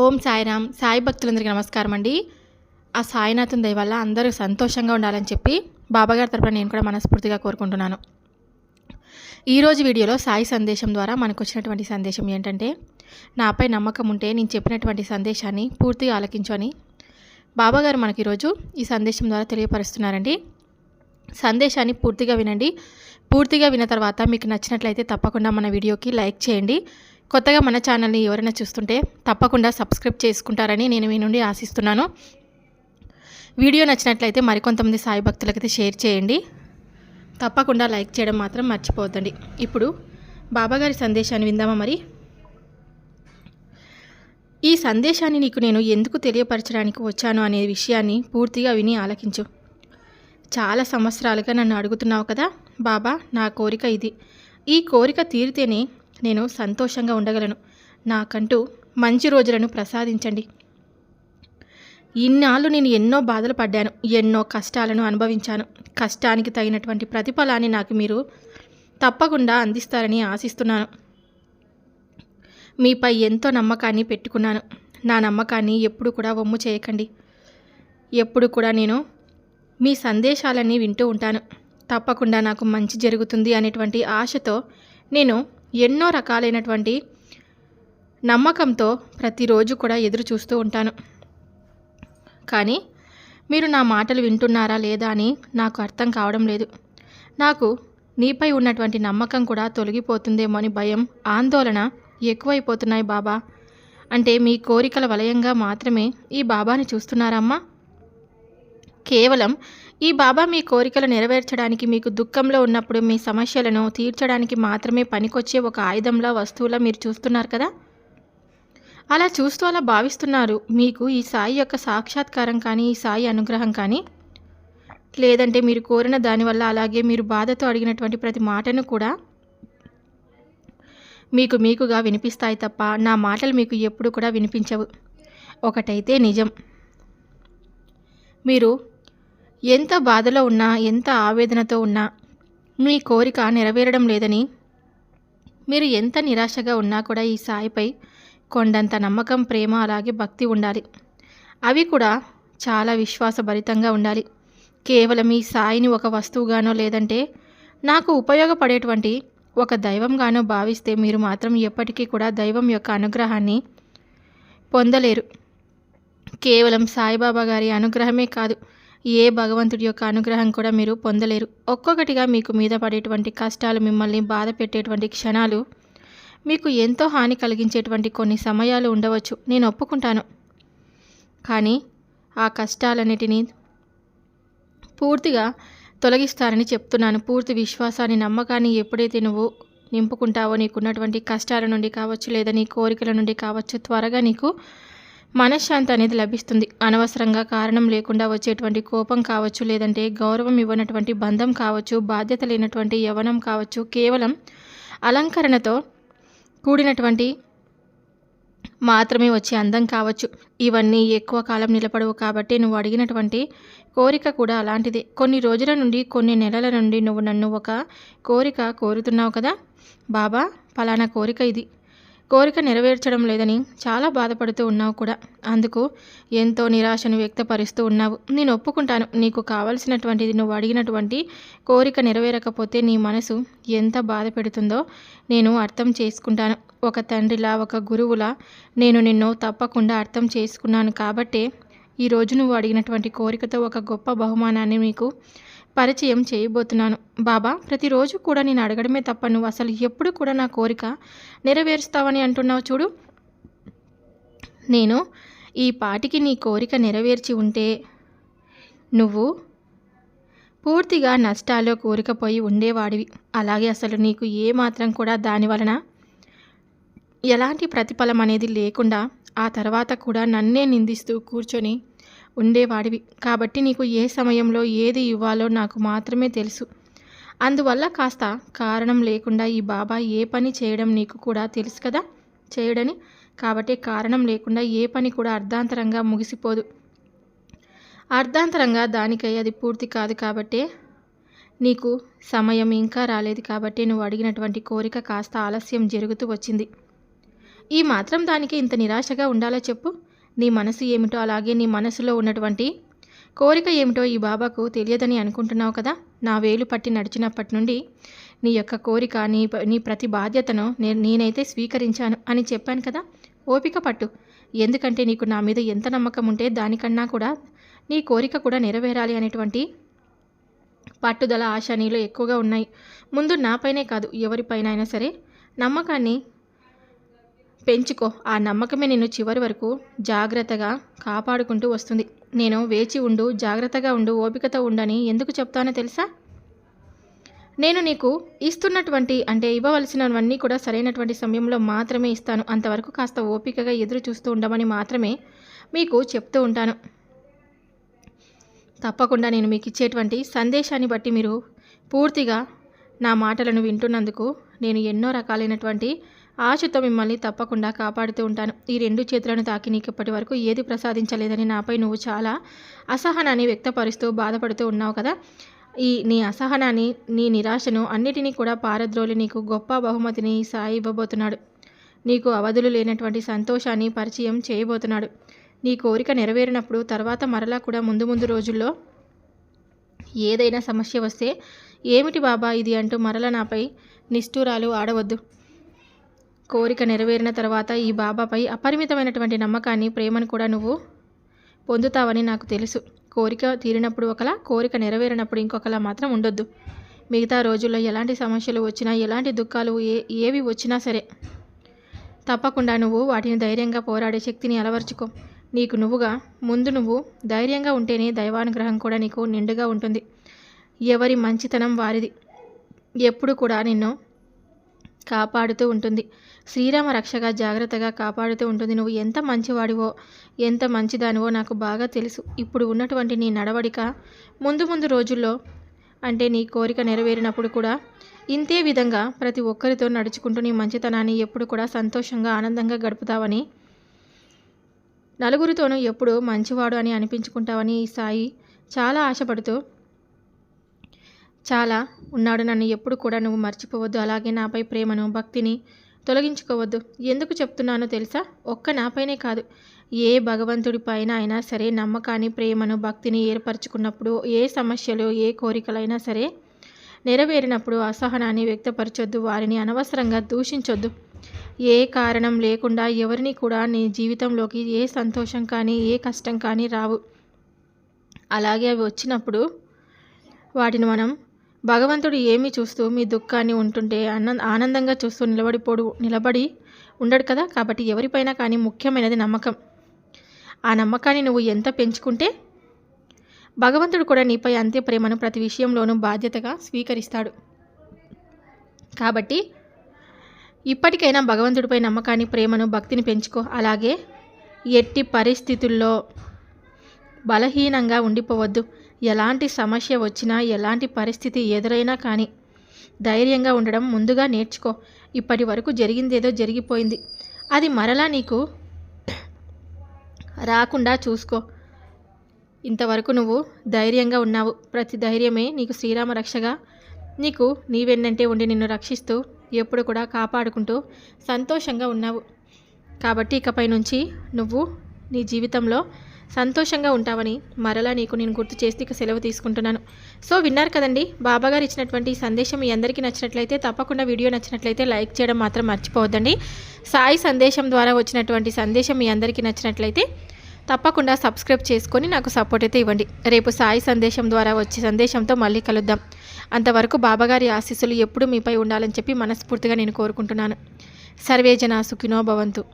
ఓం సాయిరామ్. సాయి భక్తులందరికీ నమస్కారం అండి. ఆ సాయినాథం దయ వల్ల అందరూ సంతోషంగా ఉండాలని చెప్పి బాబాగారి తరపున నేను కూడా మనస్ఫూర్తిగా కోరుకుంటున్నాను. ఈరోజు వీడియోలో సాయి సందేశం ద్వారా మనకు వచ్చినటువంటి సందేశం ఏంటంటే నాపై నమ్మకం ఉంటే నేను చెప్పినటువంటి సందేశాన్ని పూర్తిగా ఆలకించని బాబాగారు మనకి ఈరోజు ఈ సందేశం ద్వారా తెలియపరుస్తున్నారండి. సందేశాన్ని పూర్తిగా వినండి. పూర్తిగా విన్న తర్వాత మీకు నచ్చినట్లయితే తప్పకుండా మన వీడియోకి లైక్ చేయండి. కొత్తగా మన ఛానల్ని ఎవరైనా చూస్తుంటే తప్పకుండా సబ్స్క్రైబ్ చేసుకుంటారని నేను మీ నుండి ఆశిస్తున్నాను. వీడియో నచ్చినట్లయితే మరికొంతమంది సాయి భక్తులకైతే షేర్ చేయండి. తప్పకుండా లైక్ చేయడం మాత్రం మర్చిపోవద్దండి. ఇప్పుడు బాబాగారి సందేశాన్ని విందామా మరి? ఈ సందేశాన్ని నీకు నేను ఎందుకు తెలియపరచడానికి వచ్చాను అనే విషయాన్ని పూర్తిగా విని ఆలకించు. చాలా సంవత్సరాలుగా నన్ను అడుగుతున్నావు కదా బాబా నా కోరిక ఇది. ఈ కోరిక తీరితేనే నేను సంతోషంగా ఉండగలను. నాకంటూ మంచి రోజులను ప్రసాదించండి. ఇన్నాళ్ళు నేను ఎన్నో బాధలు పడ్డాను ఎన్నో కష్టాలను అనుభవించాను. కష్టానికి తగినటువంటి ప్రతిఫలాన్ని నాకు మీరు తప్పకుండా అందిస్తారని ఆశిస్తున్నాను. మీపై ఎంతో నమ్మకాన్ని పెట్టుకున్నాను. నా నమ్మకాన్ని ఎప్పుడు కూడా వమ్ము చేయకండి. ఎప్పుడు కూడా నేను మీ సందేశాలన్నీ వింటూ ఉంటాను. తప్పకుండా నాకు మంచి జరుగుతుంది అనేటువంటి ఆశతో నేను ఎన్నో రకాలైనటువంటి నమ్మకంతో ప్రతిరోజు కూడా ఎదురు చూస్తూ ఉంటాను. కానీ మీరు నా మాటలు వింటున్నారా లేదా అని నాకు అర్థం కావడం లేదు. నాకు నీపై ఉన్నటువంటి నమ్మకం కూడా తొలగిపోతుందేమో అని భయం ఆందోళన ఎక్కువైపోతున్నాయి బాబా. అంటే మీ కోరికల వలయంగా మాత్రమే ఈ బాబాని చూస్తున్నారమ్మా? కేవలం ఈ బాబా మీ కోరికలు నెరవేర్చడానికి మీకు దుఃఖంలో ఉన్నప్పుడు మీ సమస్యలను తీర్చడానికి మాత్రమే పనికొచ్చే ఒక ఆయుధంలా వస్తువులా మీరు చూస్తున్నారు కదా? అలా చూస్తూ అలా భావిస్తున్నారు. మీకు ఈ సాయి యొక్క సాక్షాత్కారం కానీ ఈ సాయి అనుగ్రహం కానీ లేదంటే మీరు కోరిన దానివల్ల అలాగే మీరు బాధతో అడిగినటువంటి ప్రతి మాటను కూడా మీకు మీకుగా వినిపిస్తాయి తప్ప నా మాటలు మీకు ఎప్పుడు కూడా వినిపించవు. ఒకటైతే నిజం. మీరు ఎంత బాధలో ఉన్నా ఎంత ఆవేదనతో ఉన్నా మీ కోరిక నెరవేరడం లేదని. మీరు ఎంత నిరాశగా ఉన్నా కూడా ఈ సాయిపై కొండంత నమ్మకం ప్రేమ అలాగే భక్తి ఉండాలి. అవి కూడా చాలా విశ్వాసభరితంగా ఉండాలి. కేవలం ఈ సాయిని ఒక వస్తువుగానో లేదంటే నాకు ఉపయోగపడేటువంటి ఒక దైవంగానో భావిస్తే మీరు మాత్రం ఎప్పటికీ కూడా దైవం యొక్క అనుగ్రహాన్ని పొందలేరు. కేవలం సాయిబాబా గారి అనుగ్రహమే కాదు ఏ భగవంతుడి యొక్క అనుగ్రహం కూడా మీరు పొందలేరు. ఒక్కొక్కటిగా మీకు మీద పడేటువంటి కష్టాలు మిమ్మల్ని బాధ పెట్టేటువంటి క్షణాలు మీకు ఎంతో హాని కలిగించేటువంటి కొన్ని సమయాలు ఉండవచ్చు. నేను ఒప్పుకుంటాను. కానీ ఆ కష్టాలన్నిటినీ పూర్తిగా తొలగిస్తారని చెప్తున్నాను. పూర్తి విశ్వాసాన్ని నమ్మకాన్ని ఎప్పుడైతే నువ్వు నింపుకుంటావో నీకున్నటువంటి కష్టాల నుండి కావచ్చు లేదా నీ కోరికల నుండి కావచ్చు త్వరగా నీకు మనశ్శాంతి అనేది లభిస్తుంది. అనవసరంగా కారణం లేకుండా వచ్చేటువంటి కోపం కావచ్చు లేదంటే గౌరవం ఇవ్వనటువంటి బంధం కావచ్చు బాధ్యత లేనటువంటి యవనం కావచ్చు కేవలం అలంకరణతో కూడినటువంటి మాత్రమే వచ్చే అందం కావచ్చు. ఇవన్నీ ఎక్కువ కాలం నిలబడవు కాబట్టి నువ్వు అడిగినటువంటి కోరిక కూడా అలాంటిదే. కొన్ని రోజుల నుండి కొన్ని నెలల నుండి నువ్వు నన్ను ఒక కోరిక కోరుతున్నావు కదా? బాబా ఫలానా కోరిక ఇది. కోరిక నెరవేర్చడం లేదని చాలా బాధపడుతూ ఉన్నావు కూడా. అందుకు ఎంతో నిరాశను వ్యక్తపరుస్తూ ఉన్నావు. నేను ఒప్పుకుంటాను. నీకు కావలసినటువంటిది నువ్వు అడిగినటువంటి కోరిక నెరవేరకపోతే నీ మనసు ఎంత బాధ పెడుతుందో నేను అర్థం చేసుకుంటాను. ఒక తండ్రిలా ఒక గురువులా నేను నిన్ను తప్పకుండా అర్థం చేసుకున్నాను కాబట్టే ఈరోజు నువ్వు అడిగినటువంటి కోరికతో ఒక గొప్ప బహుమానాన్ని మీకు పరిచయం చేయబోతున్నాను. బాబా ప్రతిరోజు కూడా నేను అడగడమే తప్ప నువ్వు అసలు ఎప్పుడు కూడా నా కోరిక నెరవేరుస్తావని అంటున్నావు చూడు. నేను ఈ పాటికి నీ కోరిక నెరవేర్చి ఉంటే నువ్వు పూర్తిగా నష్టాల్లో కోరికపోయి ఉండేవాడివి. అలాగే అసలు నీకు ఏ మాత్రం కూడా దాని వలన ఎలాంటి ప్రతిఫలం అనేది లేకుండా ఆ తర్వాత కూడా నన్నే నిందిస్తూ కూర్చొని ఉండేవాడివి. కాబట్టి నీకు ఏ సమయంలో ఏది ఇవ్వాలో నాకు మాత్రమే తెలుసు. అందువల్ల కాస్త కారణం లేకుండా ఈ బాబా ఏ పని చేయడం నీకు కూడా తెలుసు కదా? చేయడని? కాబట్టి కారణం లేకుండా ఏ పని కూడా అర్ధాంతరంగా ముగిసిపోదు. అర్ధాంతరంగా దానికై అది పూర్తి కాదు కాబట్టే నీకు సమయం ఇంకా రాలేదు కాబట్టి నువ్వు అడిగినటువంటి కోరిక కాస్త ఆలస్యం జరుగుతూ వచ్చింది. ఈ మాత్రం దానికి ఇంత నిరాశగా ఉండాలో చెప్పు? నీ మనసు ఏమిటో అలాగే నీ మనసులో ఉన్నటువంటి కోరిక ఏమిటో ఈ బాబాకు తెలియదని అనుకుంటున్నావు కదా? నా వేలు పట్టి నడిచినప్పటి నుండి నీ యొక్క కోరిక నీ నీ ప్రతి బాధ్యతను నేను నేనైతే స్వీకరించాను అని చెప్పాను కదా? ఓపిక పట్టు. ఎందుకంటే నీకు నా మీద ఎంత నమ్మకం ఉంటే దానికన్నా కూడా నీ కోరిక కూడా నెరవేరాలి అనేటువంటి పట్టుదల ఆశ నీలో ఎక్కువగా ఉన్నాయి. ముందు నాపైనే కాదు ఎవరిపైన అయినా సరే నమ్మకాన్ని పెంచుకో. ఆ నమ్మకమే నిన్ను చివరి వరకు జాగ్రత్తగా కాపాడుకుంటూ వస్తుంది. నేను వేచి ఉండు జాగ్రత్తగా ఉండు ఓపికతో ఉండని ఎందుకు చెప్తానో తెలుసా? నేను నీకు ఇస్తున్నటువంటి అంటే ఇవ్వవలసినవన్నీ కూడా సరైనటువంటి సమయంలో మాత్రమే ఇస్తాను. అంతవరకు కాస్త ఓపికగా ఎదురు చూస్తూ ఉండమని మాత్రమే మీకు చెప్తూ ఉంటాను. తప్పకుండా నేను మీకు ఇచ్చేటువంటి సందేశాన్ని బట్టి మీరు పూర్తిగా నా మాటలను వింటున్నందుకు నేను ఎన్నో రకాలైనటువంటి ఆశతో మిమ్మల్ని తప్పకుండా కాపాడుతూ ఉంటాను. ఈ రెండు చేతులను తాకి నీకు ఇప్పటి వరకు ఏది ప్రసాదించలేదని నాపై నువ్వు చాలా అసహనాన్ని వ్యక్తపరుస్తూ బాధపడుతూ ఉన్నావు కదా. ఈ నీ అసహనాన్ని నీ నిరాశను అన్నిటినీ కూడా పారద్రోలి నీకు గొప్ప బహుమతిని సాయి ఇవ్వబోతున్నాడు నీకు అవధులు లేనటువంటి సంతోషాన్ని పరిచయం చేయబోతున్నాడు. నీ కోరిక నెరవేరినప్పుడు తర్వాత మరలా కూడా ముందు ముందు రోజుల్లో ఏదైనా సమస్య వస్తే ఏమిటి బాబా ఇది అంటూ మరల నాపై నిష్ఠూరాలు ఆడవద్దు. కోరిక నెరవేరిన తర్వాత ఈ బాబాపై అపరిమితమైనటువంటి నమ్మకాన్ని ప్రేమను కూడా నువ్వు పొందుతావని నాకు తెలుసు. కోరిక తీరినప్పుడు ఒకలా కోరిక నెరవేరినప్పుడు ఇంకొకలా మాత్రం ఉండొద్దు. మిగతా రోజుల్లో ఎలాంటి సమస్యలు వచ్చినా ఎలాంటి దుఃఖాలు ఏ ఏవి వచ్చినా సరే తప్పకుండా నువ్వు వాటిని ధైర్యంగా పోరాడే శక్తిని అలవర్చుకో. నీకు నువ్వుగా ముందు నువ్వు ధైర్యంగా ఉంటేనే దైవానుగ్రహం కూడా నీకు నిండుగా ఉంటుంది. ఎవరి మంచితనం వారిది. ఎప్పుడు కూడా నిన్ను కాపాడుతూ ఉంటుంది. శ్రీరామ రక్షగా జాగ్రత్తగా కాపాడుతూ ఉంటుంది. నువ్వు ఎంత మంచివాడివో ఎంత మంచిదానివో నాకు బాగా తెలుసు. ఇప్పుడు ఉన్నటువంటి నీ నడవడిక ముందు ముందు రోజుల్లో అంటే నీ కోరిక నెరవేరినప్పుడు కూడా ఇంతే విధంగా ప్రతి ఒక్కరితో నడుచుకుంటూ నీ మంచితనాన్ని ఎప్పుడు కూడా సంతోషంగా ఆనందంగా గడుపుతావని నలుగురితోనూ ఎప్పుడు మంచివాడు అని అనిపించుకుంటావని ఈ సాయి చాలా ఆశపడుతూ చాలా ఉన్నాడు. నన్ను ఎప్పుడు కూడా నువ్వు మర్చిపోవద్దు. అలాగే నాపై ప్రేమను భక్తిని తొలగించుకోవద్దు. ఎందుకు చెప్తున్నానో తెలుసా? ఒక్క నాపైనే కాదు. ఏ భగవంతుడి పైన అయినా సరే నమ్మకాన్ని ప్రేమను భక్తిని ఏర్పరచుకున్నప్పుడు ఏ సమస్యలు ఏ కోరికలైనా సరే నెరవేరినప్పుడు అసహనాన్ని వ్యక్తపరచొద్దు. వారిని అనవసరంగా దూషించొద్దు. ఏ కారణం లేకుండా ఎవరిని కూడా నీ జీవితంలోకి ఏ సంతోషం కానీ ఏ కష్టం కానీ రావు. అలాగే అవి వచ్చినప్పుడు వాటిని మనం భగవంతుడు ఏమి చూస్తూ మీ దుఃఖాన్ని ఉంటుంటే అన్న ఆనందంగా చూస్తూ నిలబడిపోడు నిలబడి ఉండడు కదా? కాబట్టి ఎవరిపైనా కానీ ముఖ్యమైనది నమ్మకం. ఆ నమ్మకాన్ని నువ్వు ఎంత పెంచుకుంటే భగవంతుడు కూడా నీపై అంతే ప్రేమను ప్రతి విషయంలోనూ బాధ్యతగా స్వీకరిస్తాడు. కాబట్టి ఇప్పటికైనా భగవంతుడిపై నమ్మకాన్ని ప్రేమను భక్తిని పెంచుకో. అలాగే ఎట్టి పరిస్థితుల్లో బలహీనంగా ఉండిపోవద్దు. ఎలాంటి సమస్య వచ్చినా ఎలాంటి పరిస్థితి ఎదురైనా కానీ ధైర్యంగా ఉండడం ముందుగా నేర్చుకో. ఇప్పటి వరకు జరిగిందేదో జరిగిపోయింది. అది మరలా నీకు రాకుండా చూసుకో. ఇంతవరకు నువ్వు ధైర్యంగా ఉన్నావు. ప్రతి ధైర్యమే నీకు శ్రీరామ రక్షగా. నీకు నీవెన్నంటే ఉండి నిన్ను రక్షిస్తూ ఎప్పుడు కూడా కాపాడుకుంటూ సంతోషంగా ఉన్నావు. కాబట్టి ఇకపై నుంచి నువ్వు నీ జీవితంలో సంతోషంగా ఉంటావని మరలా నీకు నేను గుర్తు చేసి ఇక సెలవు తీసుకుంటున్నాను. సో విన్నారు కదండి బాబాగారు ఇచ్చినటువంటి సందేశం మీ అందరికీ నచ్చినట్లయితే తప్పకుండా వీడియో నచ్చినట్లయితే లైక్ చేయడం మాత్రం మర్చిపోవద్దండి. సాయి సందేశం ద్వారా వచ్చినటువంటి సందేశం మీ అందరికీ నచ్చినట్లయితే తప్పకుండా సబ్స్క్రైబ్ చేసుకొని నాకు సపోర్ట్ అయితే ఇవ్వండి. రేపు సాయి సందేశం ద్వారా వచ్చే సందేశంతో మళ్ళీ కలుద్దాం. అంతవరకు బాబాగారి ఆశీస్సులు ఎప్పుడూ మీపై ఉండాలని చెప్పి మనస్ఫూర్తిగా నేను కోరుకుంటున్నాను. సర్వేజన సుఖినో భవంతు.